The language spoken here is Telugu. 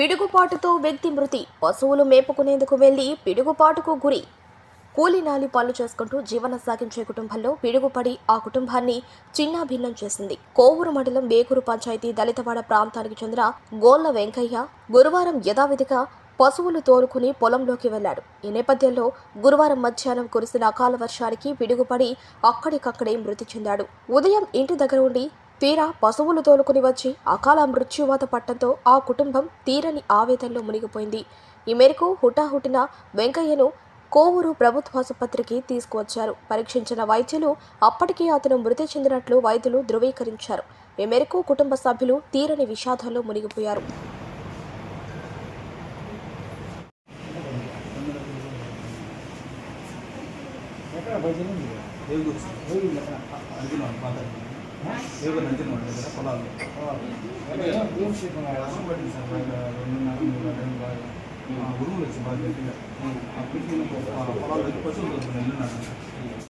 పిడుగుపాటుతో వ్యక్తి మృతి. పశువులు మేపుకునేందుకు వెళ్ళి పిడుగుపాటుకు గురి. కూలినాలి పనులు చేసుకుంటూ జీవనం సాగించే కుటుంబంలో పిడుగుపడి ఆ కుటుంబాన్ని చిన్నాభిన్నం చేసింది. కోవూరు మండలం బేకూరు పంచాయతీ దళితవాడ ప్రాంతానికి చెందిన గోళ్ళ వెంకయ్య గురువారం యథావిధిగా పశువులు తోలుకుని పొలంలోకి వెళ్ళాడు ఈ నేపథ్యంలో గురువారం మధ్యాహ్నం కురిసిన అకాల వర్షానికి పిడుగుపడి అక్కడికక్కడే మృతి చెందాడు. ఉదయం ఇంటి దగ్గర ఉండి తీరా పశువులు తోలుకుని వచ్చి అకాల మృత్యువాత పట్టంతో ఆ కుటుంబం తీరని ఆవేదనలో మునిగిపోయింది. ఈ మేరకు హుటాహుటిన వెంకయ్యను కోవూరు ప్రభుత్వ ఆసుపత్రికి తీసుకువచ్చారు. పరీక్షించిన వైద్యులు అప్పటికే అతను మృతి చెందినట్లు వైద్యులు ధృవీకరించారు. ఈ మేరకు కుటుంబ సభ్యులు తీరని విషాదంలో మునిగిపోయారు. ఎక్కడ இருபது அஞ்சு கொள்ளாது ஒரு லட்சம் ரூபாய் அப்படின்னு பசங்களுக்கு நெல் நடந்தது